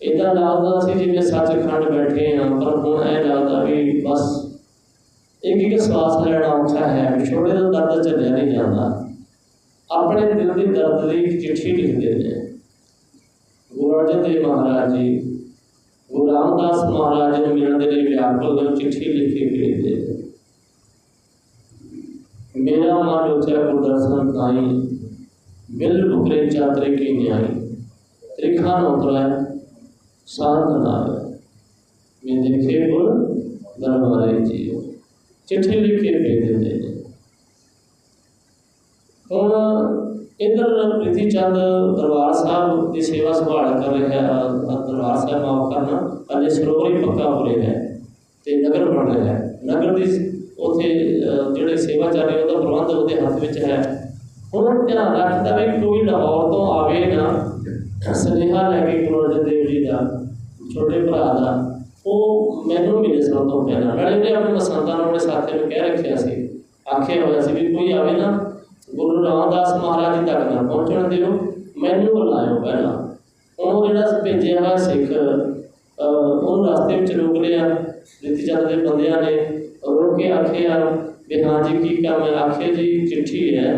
ਇਦਾਂ ਲੱਗਦਾ ਸੀ ਜਿਵੇਂ ਸੱਚਖੰਡ ਬੈਠੇ ਹਾਂ ਪਰ ਹੁਣ ਇਹ ਲੱਗਦਾ ਵੀ ਬਸ ਇੱਕ ਇੱਕ ਸਵਾਸ ਲੈਣਾ ਔਖਾ ਹੈ ਵਿਛੋੜੇ ਦਾ ਦਰਦ ਚੱਲਿਆ ਨਹੀਂ ਜਾਂਦਾ ਆਪਣੇ ਦਿਲ ਦੀ ਦਰਦ ਦੀ ਇੱਕ ਚਿੱਠੀ ਲਿਖਦੇ ਨੇ ਗੁਰੂ ਅਰਜਨ ਦੇਵ ਮਹਾਰਾਜ ਜੀ ਗੁਰੂ ਰਾਮਦਾਸ ਮਹਾਰਾਜ ਨੂੰ ਮਿਲਣ ਦੇ ਲਈ ਵਿਆਕੁਲ ਨੇ ਚਿੱਠੀ ਲਿਖ ਕੇ ਭੇਜਦੇ ਨੇ ਮੇਰਾ ਮਨ ਉਚੈ ਗੁਰ ਦਰਸ਼ਨ ਤਾਈ ਬਿਲ ਬੁਕਰੇ ਚਾਤਰੇ ਕੀ ਨਿਆਈ ਤ੍ਰਿਖਾ ਨੋਤਰਾ ਸ਼ਾਂਤ ਨਾਵੇ ਮੈਂ ਦੇਖੇ ਗੁਰ ਦਰਬਾਰੇ ਜੀਓ ਚਿੱਠੀ ਲਿਖ ਕੇ ਭੇਜ ਦਿੰਦੇ ਨੇ ਹੁਣ ਇਧਰ ਪ੍ਰਿਥੀ ਚੰਦ ਦਰਬਾਰ ਸਾਹਿਬ ਦੀ ਸੇਵਾ ਸੰਭਾਲ ਕਰ ਰਿਹਾ ਦਰਬਾਰ ਸਾਹਿਬ ਮਾਫ ਕਰਨਾ ਅਲੇ ਸਰੋਵਰ ਪੱਕਾ ਹੋ ਰਿਹਾ ਹੈ ਤੇ ਨਗਰ ਬਣ ਰਿਹਾ ਹੈ। ਨਗਰ ਦੀ ਉਥੇ ਜਿਹੜੇ ਸੇਵਾ ਚੱਲ ਰਹੀ ਉਹਦਾ ਪ੍ਰਬੰਧ ਉਹਦੇ ਹੱਥ ਵਿੱਚ ਹੈ। ਹੁਣ ਧਿਆਨ ਰੱਖਦਾ ਵੀ ਕੋਈ ਲਾਹੌਰ ਤੋਂ ਆਵੇ ਨਾ ਸੁਨੇਹਾ ਲੈ ਕੇ ਗੁਰੂ ਅਰਜਨ ਦੇਵ ਜੀ ਦਾ ਛੋਟੇ ਭਰਾ ਦਾ ਉਹ ਮੈਨੂੰ ਵੀ ਸਭ ਤੋਂ ਪਹਿਲਾਂ ਨਾਲੇ ਉਹਨੇ ਆਪਣੇ ਪਸੰਦਾਂ ਨੂੰ, ਆਪਣੇ ਸਾਥੀ ਨੂੰ ਕਹਿ ਰੱਖਿਆ ਸੀ। ਆਖਿਆ ਹੋਇਆ ਸੀ ਵੀ ਕੋਈ ਆਵੇ ਨਾ, ਗੁਰੂ ਰਾਮਦਾਸ ਮਹਾਰਾਜ ਜੀ ਤੱਕ ਨਾ ਪਹੁੰਚਣ ਦਿਓ, ਮੈਨੂੰ ਬੁਲਾਇਓ ਪਹਿਲਾਂ। ਉਹ ਜਿਹੜਾ ਭੇਜਿਆ ਹੋਇਆ ਸਿੱਖ ਉਹਨੂੰ ਰਸਤੇ ਵਿੱਚ ਰੋਕ ਲਿਆ ਰਿੱਤੀ ਚੰਦ ਦੇ ਬੰਦਿਆਂ ਨੇ ਰੋਕ ਕੇ ਆਖਿਆ ਵੀ ਹਾਂ ਜੀ, ਕੀ ਕੰਮ ਹੈ? ਆਖਿਆ ਜੀ, ਚਿੱਠੀ ਹੈ।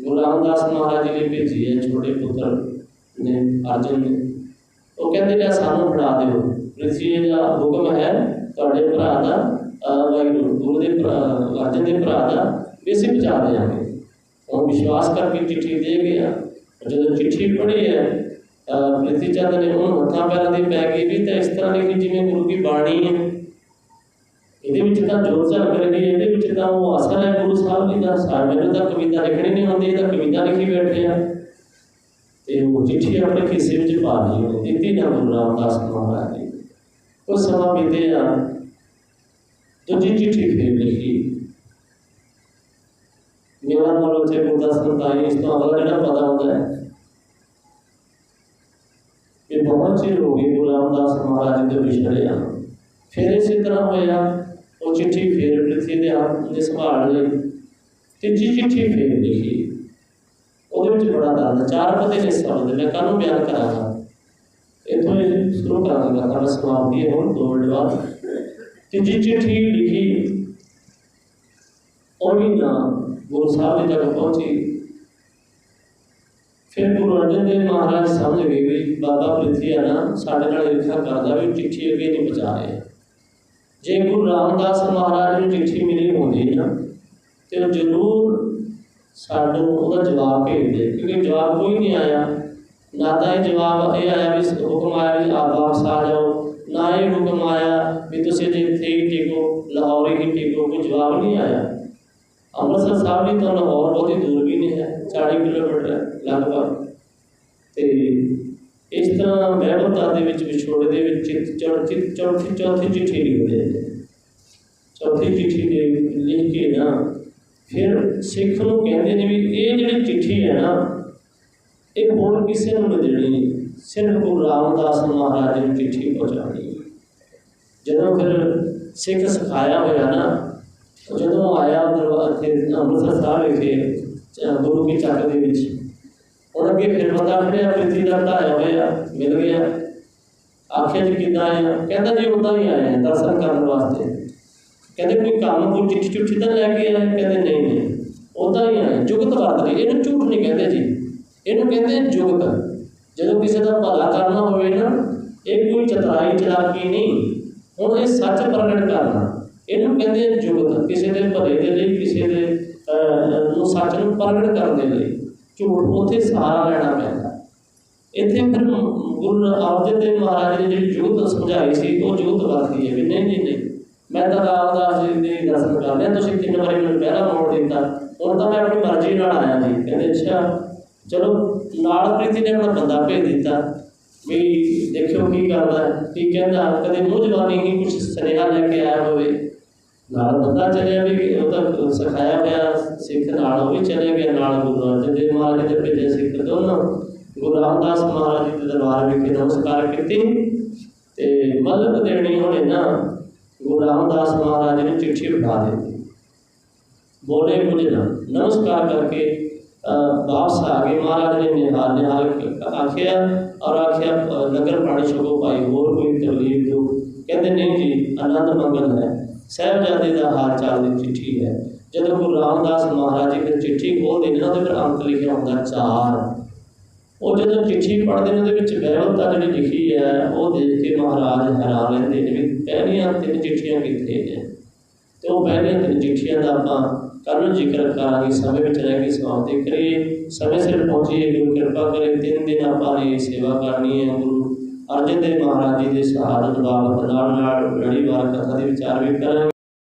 ਗੁਰੂ ਰਾਮਦਾਸ ਮਹਾਰਾਜ ਜੀ ਨੇ ਭੇਜੀ ਹੈ, ਛੋਟੇ ਪੁੱਤਰ ਨੇ, ਅਰਜਨ ਨੇ। ਉਹ ਕਹਿੰਦੇ ਨੇ, ਸਾਨੂੰ ਫੜਾ ਦਿਓ। ਰਿਸ਼ੀ ਦਾ ਹੁਕਮ ਹੈ ਤੁਹਾਡੇ ਭਰਾ ਦਾ ਅਹ, ਵਾਹਿਗੁਰੂ ਗੁਰੂ ਦੇ ਭਰਾ ਅਰਜਨ ਦੇ ਭਰਾ ਦਾ ਵੀ ਅਸੀਂ ਪਹੁੰਚਾ ਦੇਵਾਂਗੇ ਉਹ ਵਿਸ਼ਵਾਸ ਕਰਕੇ ਚਿੱਠੀ ਦੇ ਗਿਆ ਜਦੋਂ ਚਿੱਠੀ ਪੜ੍ਹੀ ਹੈ ਅਹ ਪ੍ਰਿਥੀ ਚੰਦ ਨੇ ਉਹਨੂੰ ਹੱਥਾਂ ਪੈਰਾਂ ਦੀ ਪੈ ਗਈ ਵੀ ਤਾਂ ਇਸ ਤਰ੍ਹਾਂ ਲਿਖੀ ਜਿਵੇਂ ਗੁਰੂ ਕੀ ਬਾਣੀ ਹੈ ਇਹਦੇ ਵਿੱਚ ਤਾਂ ਜੋਰ ਝਲਕ ਰਹੀ ਹੈ ਇਹਦੇ ਵਿੱਚ ਤਾਂ ਉਹ ਅਸਰ ਹੈ ਗੁਰੂ ਸਾਹਿਬ ਜੀ ਦਾ ਸਾ ਮੈਨੂੰ ਤਾਂ ਕਵਿਤਾ ਲਿਖਣੀ ਨਹੀਂ ਆਉਂਦੀ ਇਹ ਤਾਂ ਕਵਿਤਾ ਲਿਖੀ ਬੈਠੇ ਆ ਤੇ ਉਹ ਚਿੱਠੀ ਆਪਣੇ ਖਿੱਸੇ ਵਿੱਚ ਪਾ ਲਈ ਉਹਨੇ ਦਿੱਤੀ ਨਾ ਗੁਰੂ ਰਾਮਦਾਸ ਮਹਾਰਾਜ ਨੇ ਉਹ ਸਮਾਂ ਬੀਤਿਆ ਦੂਜੀ ਚਿੱਠੀ ਫੇਰ ਲਿਖੀ। ਮੇਰਾ ਮਨ ਉੱਥੇ ਗੁਰਦਾਸ ਸੰਤਾਈ ਇਸ ਤੋਂ ਅਗਲਾ ਜਿਹੜਾ ਪਤਾ ਹੁੰਦਾ ਹੈ ਕਿ ਬਹੁਤ ਚਿਰ ਹੋ ਗਏ ਗੁਰੂ ਰਾਮਦਾਸ ਮਹਾਰਾਜ ਦੇ ਵਿਛੜੇ ਆ। ਫਿਰ ਇਸੇ ਤਰ੍ਹਾਂ ਹੋਇਆ। ਉਹ ਚਿੱਠੀ ਫੇਰ ਪ੍ਰਿਥੀ ਦੇ ਹੱਥ ਨੇ ਸੰਭਾਲ ਲਈ। ਤੀਜੀ ਚਿੱਠੀ ਫੇਰ ਲਿਖੀ। ਉਹਦੇ ਵਿੱਚ ਬੜਾ ਦਰਦ ਚਾਰ ਪਤੇ ਨੇ ਸ਼ਬਦ ਮੈਂ ਕਾਹਨੂੰ ਬਿਆਨ ਕਰਾਂਗਾ। ਇਥੋਂ ਸ਼ੁਰੂ ਕਰਾਂਗਾ ਤਾਂ ਸਮਾਪਤੀ ਹੈ, ਹੁਣ ਦੋ ਮਿੰਟ ਤੀਜੀ ਚਿੱਠੀ ਲਿਖੀ। ਉਹ ਵੀ ਨਾ ਗੁਰੂ ਸਾਹਿਬ ਜੀ ਤੱਕ ਪਹੁੰਚੀ। ਫਿਰ ਗੁਰੂ ਅਰਜਨ ਦੇਵ ਮਹਾਰਾਜ ਸਮਝ ਗਏ ਵੀ ਬਾਬਾ ਪ੍ਰਿਥੀ ਆ ਨਾ, ਸਾਡੇ ਨਾਲ ਈਰਖਾ ਕਰਦਾ ਵੀ ਚਿੱਠੀ ਅੱਗੇ ਨਹੀਂ ਪਹੁੰਚਾ ਰਹੇ ਜੇ ਗੁਰੂ ਰਾਮਦਾਸ ਮਹਾਰਾਜ ਨੂੰ ਚਿੱਠੀ ਮਿਲੀ ਹੁੰਦੀ ਨਾ, ਤੇ ਜ਼ਰੂਰ ਸਾਨੂੰ ਉਹਦਾ ਜਵਾਬ ਭੇਜਦੇ ਕਿਉਂਕਿ ਜਵਾਬ ਕੋਈ ਨਹੀਂ ਆਇਆ। ਨਾ ਤਾਂ ਇਹ ਜਵਾਬ ਇਹ ਆਇਆ ਵੀ ਹੁਕਮ ਆਇਆ ਵੀ ਆਪ ਵਾਪਸ ਆ ਜਾਓ। ਨਾ ਇਹ ਹੁਕਮ ਆਇਆ ਵੀ ਤੁਸੀਂ ਜੇ ਇੱਥੇ ਹੀ ਟਿਕੋ, ਲਾਹੌਰ ਹੀ ਟਿਕੋ, ਕੋਈ ਜਵਾਬ ਨਹੀਂ ਆਇਆ। ਅੰਮ੍ਰਿਤਸਰ ਸਾਹਿਬ ਵੀ ਤਾਂ ਲਾਹੌਰ ਬਹੁਤੀ ਦੂਰ ਵੀ ਨਹੀਂ ਹੈ 40 ਕਿਲੋਮੀਟਰ ਲਗਭਗ। ਤੇ ਇਸ ਤਰ੍ਹਾਂ ਮਹਿਬਤਾ ਦੇ ਵਿੱਚ, ਵਿਛੋੜੇ ਦੇ ਵਿੱਚ ਚਿੱਤ- ਚੌਥੀ ਚੌਥੀ ਚੌਥੀ ਚਿੱਠੀ ਲਿਖਦੇ ਨੇ। ਚੌਥੀ ਚਿੱਠੀ ਦੇ ਲਿਖ ਕੇ ਨਾ, ਫਿਰ ਸਿੱਖ ਨੂੰ ਕਹਿੰਦੇ ਨੇ ਵੀ ਇਹ ਜਿਹੜੀ ਚਿੱਠੀ ਹੈ ਨਾ ਇਹ ਹੋਰ ਕਿਸੇ ਨੂੰ ਨਹੀਂ ਦੇਣੀ ਸਿਰਫ ਗੁਰੂ ਰਾਮਦਾਸ ਮਹਾਰਾਜ ਨੂੰ ਚਿੱਠੀ ਪਹੁੰਚਾਉਣੀ ਜਦੋਂ ਫਿਰ ਸਿੱਖ ਸਿਖਾਇਆ ਹੋਇਆ ਨਾ, ਜਦੋਂ ਆਇਆ ਦਰਬਾਰ ਤੇ ਅੰਮ੍ਰਿਤਸਰ ਸਾਹਿਬ ਵਿਖੇ ਚ- ਗੁਰੂ ਕੀ ਚੱਕ ਦੇ ਵਿੱਚ, ਹੁਣ ਅੱਗੇ ਫਿਰ ਪਤਾ ਖੜਿਆ ਪ੍ਰੀਤੀ ਦਾ ਢਾਇਆ ਹੋਇਆ, ਮਿਲ ਗਿਆ। ਆਖਿਆ ਜੀ ਕਿੱਦਾਂ ਆਇਆ? ਕਹਿੰਦਾ ਜੀ ਉਦਾਂ ਹੀ ਆਇਆ, ਦਰਸ਼ਨ ਕਰਨ ਵਾਸਤੇ। ਕਹਿੰਦੇ ਕੋਈ ਕੰਮ ਕੋਈ ਚਿੱਠੀ ਚੁੱਠੀ ਤਾਂ ਲੈ ਕੇ ਆਏ ਕਹਿੰਦੇ ਨਹੀਂ ਨਹੀਂ। ਉਦਾਂ ਹੀ ਆਇਆ, ਜੁਗਤ ਵਰਤ ਲਈ ਇਹਨੂੰ ਝੂਠ ਨਹੀਂ ਕਹਿੰਦੇ ਜੀ। ਇਹਨੂੰ ਕਹਿੰਦੇ ਜੁਗਤ। ਜਦੋਂ ਕਿਸੇ ਦਾ ਭਲਾ ਕਰਨਾ ਹੋਵੇ ਨਾ, ਇਹ ਕੋਈ ਚਤਰਾਈ ਚਲਾਕੀ ਨਹੀਂ। ਹੁਣ ਇਹ ਸੱਚ ਪ੍ਰਗਟ ਕਰਨਾ। ਇਹਨੂੰ ਕਹਿੰਦੇ ਆ ਜੁਗਤ। ਕਿਸੇ ਦੇ ਭਲੇ ਦੇ ਲਈ, ਕਿਸੇ ਦੇ ਨੂੰ ਸੱਚ ਨੂੰ ਪ੍ਰਗਟ ਕਰਨ ਦੇ ਲਈ। ਝੂਠ ਉੱਥੇ ਸਹਾਰਾ ਲੈਣਾ ਪੈਂਦਾ। ਇੱਥੇ ਫਿਰ ਗੁਰੂ ਅਰਜਨ ਦੇਵ ਮਹਾਰਾਜ ਨੇ ਜਿਹੜੀ ਜੁਗਤ ਸਮਝਾਈ ਸੀ, ਉਹ ਜੁਗਤ ਵਰਤੀ ਹੈ ਵੀ ਨਹੀਂ ਨਹੀਂ ਨਹੀਂ। ਮੈਂ ਤਾਂ ਰਾਮਦਾਸ ਜੀ ਦੇ ਦਰਸ਼ਨ ਕਰ ਲਿਆ। ਤੁਸੀਂ ਤਿੰਨ ਵਾਰੀ ਮੈਨੂੰ ਪਹਿਰਾ ਮੋੜ ਦਿੱਤਾ। ਹੁਣ ਤਾਂ ਮੈਂ ਆਪਣੀ ਮਰਜ਼ੀ ਨਾਲ ਆਇਆ ਜੀ। ਕਹਿੰਦੇ, ਅੱਛਾ ਚਲੋ, ਨਾਲ ਪ੍ਰੀਤੀ ਨੇ ਆਪਣਾ ਬੰਦਾ ਭੇਜ ਦਿੱਤਾ ਵੀ ਦੇਖਿਓ ਕੀ ਕਰਦਾ ਕੀ ਕਹਿੰਦਾ ਕਦੇ ਮੂੰਹ ਜਵਾਨੀ ਹੀ ਕੁਝ ਸੁਨੇਹਾ ਲੈ ਕੇ ਆਇਆ ਹੋਵੇ। ਨਾਲ ਬੰਦਾ ਚਲਿਆ ਵੀ ਉਹ ਤਾਂ ਸਿਖਾਇਆ ਹੋਇਆ, ਸਿੱਖ ਨਾਲ ਉਹ ਵੀ ਚਲੇ ਗਏ ਨਾਲ ਗੁਰੂ ਅਰਜਨ ਦੇਵ ਮਹਾਰਾਜ ਦੇ ਭੇਜੇ ਸਿੱਖ ਦੋਨੋਂ। ਗੁਰੂ ਰਾਮਦਾਸ ਮਹਾਰਾਜ ਜੀ ਦੇ ਦਰਬਾਰ ਵਿਖੇ ਨਮਸਕਾਰ ਕੀਤੀ। ਤੇ ਮਦਦ ਦੇਣੀ ਹੋਣੇ ਨਾ, ਗੁਰੂ ਰਾਮਦਾਸ ਮਹਾਰਾਜ ਨੇ ਚਿੱਠੀ ਉਠਾ ਦਿੱਤੀ। ਬੋਲੇ ਕੁਝ ਨਾ, ਨਮਸਕਾਰ ਕਰਕੇ ਅਹ, ਵਾਪਸ ਆ ਗਏ ਮਹਾਰਾਜ ਨੇ ਨਿਹਾਲ ਨਿਹਾਲ ਕ- ਆਖਿਆ ਔਰ ਆਖਿਆ ਅਹ, ਲੰਗਰ ਪਾਣੀ ਛਕੋ ਭਾਈ ਹੋਰ ਕੋਈ ਤਕਲੀਫ ਦੋ ਕਹਿੰਦੇ ਨਹੀਂ ਜੀ ਆਨੰਦ ਮੰਗਲ ਹੈ। ਸਾਹਿਬਜ਼ਾਦੇ ਦਾ ਹਾਲ ਚਾਲ ਦੀ ਚਿੱਠੀ ਹੈ। ਜਦੋਂ ਗੁਰੂ ਰਾਮਦਾਸ ਮਹਾਰਾਜ ਜੀ ਫਿਰ ਚਿੱਠੀ ਖੋਲਦੇ ਨੇ ਉਹਦੇ ਫਿਰ ਅੰਤ ਲਿਖਿਆ ਹੁੰਦਾ ਚਾਰ। ਉਹ ਜਦੋਂ ਚਿੱਠੀ ਪੜ੍ਹਦੇ ਨੇ ਉਹਦੇ ਵਿੱਚ ਬਹਿਵਤਾ ਜਿਹੜੀ ਲਿਖੀ ਹੈ ਉਹ ਦੇਖ ਕੇ ਮਹਾਰਾਜ ਹੈਰਾਨ ਰਹਿੰਦੇ ਨੇ ਵੀ ਪਹਿਲੀਆਂ ਤਿੰਨ ਚਿੱਠੀਆਂ ਕਿੱਥੇ ਨੇ। ਤੇ ਉਹ ਪਹਿਲੀਆਂ ਤਿੰਨ ਚਿੱਠੀਆਂ ਦਾ ਆਪਾਂ ਕੱਲ੍ਹ ਨੂੰ ਜ਼ਿਕਰ ਕਰਾਂਗੇ, ਸਮੇਂ ਵਿੱਚ ਰਹਿ ਕੇ ਸਮਾਪਤੀ ਕਰੀਏ। ਸਮੇਂ ਸਿਰ ਪਹੁੰਚੀਏ, ਗੁਰੂ ਕਿਰਪਾ ਕਰੇ, ਤਿੰਨ ਦਿਨ ਆਪਾਂ ਨੇ ਸੇਵਾ ਕਰਨੀ ਹੈ। ਗੁਰੂ ਅਰਜਨ ਦੇਵ ਮਹਾਰਾਜ ਜੀ ਦੇ ਸ਼ਹਾਦਤ ਬਾਬਤ ਨਾਲ ਨਾਲ ਲੜੀਵਾਰ ਕਥਾ ਦੇ ਵਿਚਾਰ ਵੀ ਕਰਾਂਗੇ।